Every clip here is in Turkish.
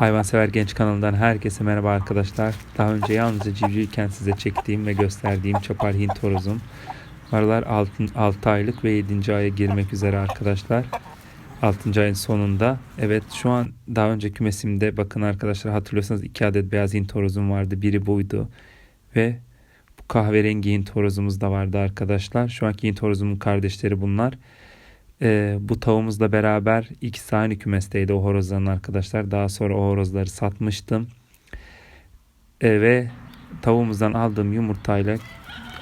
Hayvansever Genç kanalından herkese merhaba arkadaşlar. Daha önce yalnızca civcivken size çektiğim ve gösterdiğim çapar Hint horozum. Aralar 6, 6 aylık ve 7. aya girmek üzere arkadaşlar. 6. ayın sonunda. Evet şu an daha önce kümesimde bakın arkadaşlar hatırlıyorsanız 2 adet beyaz Hint horozum vardı. Biri buydu. Ve bu kahverengi Hint horozumuz da vardı arkadaşlar. Şu anki Hint horozumun kardeşleri bunlar. Ee, bu tavuğumuzla beraber ikisi aynı kümesteydi o horozların arkadaşlar. Daha sonra o horozları satmıştım. Ee, ve tavuğumuzdan aldığım yumurtayla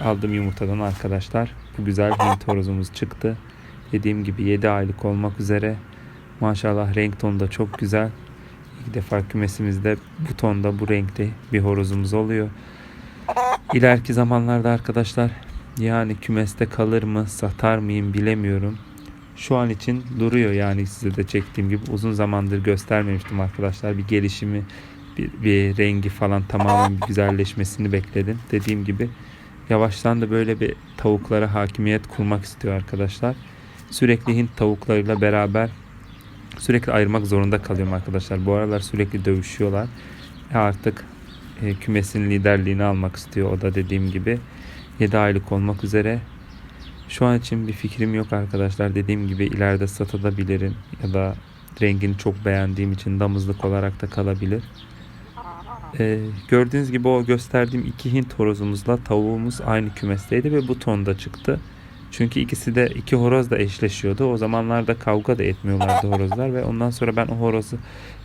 aldığım yumurtadan arkadaşlar bu güzel Hint horozumuz çıktı. Dediğim gibi 7 aylık olmak üzere. Maşallah renk tonu da çok güzel. İlk defa kümesimizde bu tonda bu renkte bir horozumuz oluyor. İleriki zamanlarda arkadaşlar yani kümeste kalır mı satar mıyım bilemiyorum. Şu an için duruyor yani size de çektiğim gibi uzun zamandır göstermemiştim arkadaşlar. Bir gelişimi, bir, bir rengi falan tamamen bir güzelleşmesini bekledim. Dediğim gibi yavaştan da böyle bir tavuklara hakimiyet kurmak istiyor arkadaşlar. Sürekli Hint tavuklarıyla beraber sürekli ayırmak zorunda kalıyorum arkadaşlar. Bu aralar sürekli dövüşüyorlar. E artık e, kümesin liderliğini almak istiyor. O da dediğim gibi 7 aylık olmak üzere. Şu an için bir fikrim yok arkadaşlar. Dediğim gibi ileride satabilirim ya da rengini çok beğendiğim için damızlık olarak da kalabilir. Ee, gördüğünüz gibi o gösterdiğim iki Hint horozumuzla tavuğumuz aynı kümesteydi ve bu tonda çıktı. Çünkü ikisi de iki horoz da eşleşiyordu. O zamanlarda kavga da etmiyorlardı horozlar ve ondan sonra ben o horozu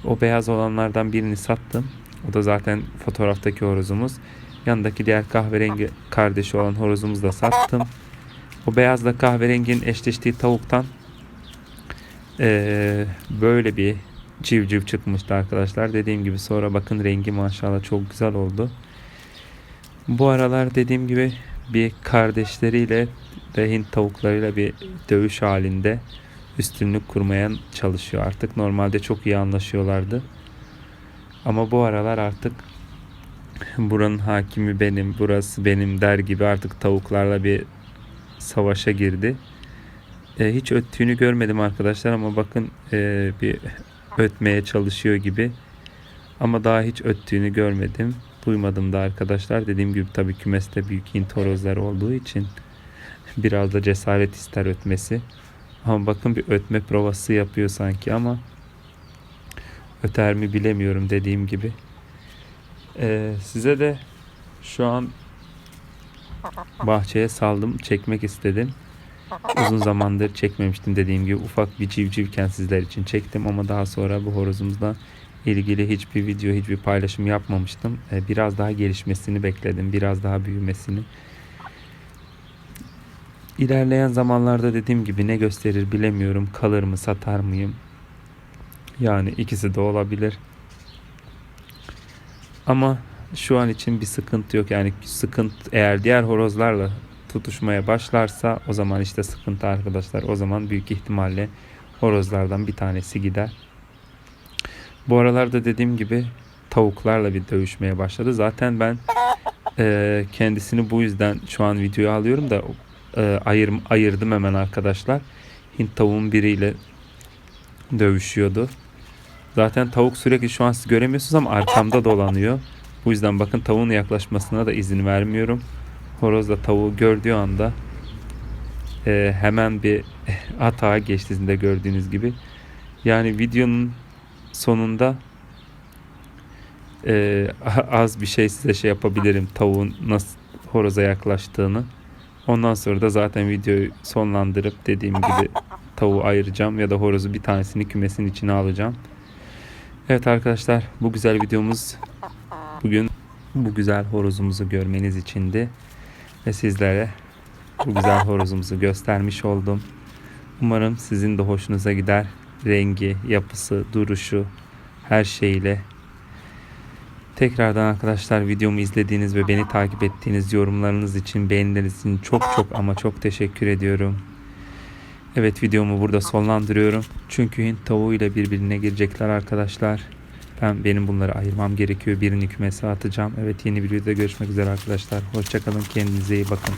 o beyaz olanlardan birini sattım. O da zaten fotoğraftaki horozumuz. Yanındaki diğer kahverengi kardeşi olan horozumuzu da sattım. O beyazla kahverenginin eşleştiği tavuktan eee, böyle bir civciv çıkmıştı arkadaşlar. Dediğim gibi sonra bakın rengi maşallah çok güzel oldu. Bu aralar dediğim gibi bir kardeşleriyle ve Hint tavuklarıyla bir dövüş halinde üstünlük kurmaya çalışıyor artık. Normalde çok iyi anlaşıyorlardı. Ama bu aralar artık buranın hakimi benim, burası benim der gibi artık tavuklarla bir savaşa girdi. E, hiç öttüğünü görmedim arkadaşlar ama bakın e, bir ötmeye çalışıyor gibi. Ama daha hiç öttüğünü görmedim. Duymadım da arkadaşlar. Dediğim gibi tabii kümeste büyük Hint horozları olduğu için biraz da cesaret ister ötmesi. Ama bakın bir ötme provası yapıyor sanki ama öter mi bilemiyorum dediğim gibi. E, size de şu an bahçeye saldım çekmek istedim. Uzun zamandır çekmemiştim dediğim gibi ufak bir civcivken sizler için çektim ama daha sonra bu horozumuzla ilgili hiçbir video hiçbir paylaşım yapmamıştım. Ee, Biraz daha gelişmesini bekledim biraz daha büyümesini. İlerleyen zamanlarda dediğim gibi ne gösterir bilemiyorum kalır mı satar mıyım. Yani ikisi de olabilir. Ama şu an için bir sıkıntı yok. Yani sıkıntı eğer diğer horozlarla tutuşmaya başlarsa o zaman işte sıkıntı arkadaşlar. O zaman büyük ihtimalle horozlardan bir tanesi gider. Bu aralarda dediğim gibi tavuklarla bir dövüşmeye başladı. Zaten ben e, kendisini bu yüzden şu an videoya alıyorum da e, ayır, ayırdım hemen arkadaşlar. Hint tavuğun biriyle dövüşüyordu. Zaten tavuk sürekli şu an siz göremiyorsunuz ama arkamda dolanıyor. Bu yüzden bakın tavuğun yaklaşmasına da izin vermiyorum. Horoz da tavuğu gördüğü anda e, hemen bir atağa geçti sizin de gördüğünüz gibi. Yani videonun sonunda e, az bir şey size şey yapabilirim tavuğun nasıl horoza yaklaştığını. Ondan sonra da zaten videoyu sonlandırıp dediğim gibi tavuğu ayıracağım ya da horozu bir tanesini kümesin içine alacağım. Evet arkadaşlar bu güzel videomuz bugün bu güzel horozumuzu görmeniz içindi ve sizlere bu güzel horozumuzu göstermiş oldum. Umarım sizin de hoşunuza gider. Rengi, yapısı, duruşu her şeyle. Tekrardan arkadaşlar videomu izlediğiniz ve beni takip ettiğiniz yorumlarınız için, beğenileriniz için çok çok ama çok teşekkür ediyorum. Evet videomu burada sonlandırıyorum. Çünkü Hint tavuğuyla birbirine girecekler arkadaşlar. Ben benim bunları ayırmam gerekiyor. Birini kümese atacağım. Evet yeni bir videoda görüşmek üzere arkadaşlar. Hoşçakalın. Kendinize iyi bakın.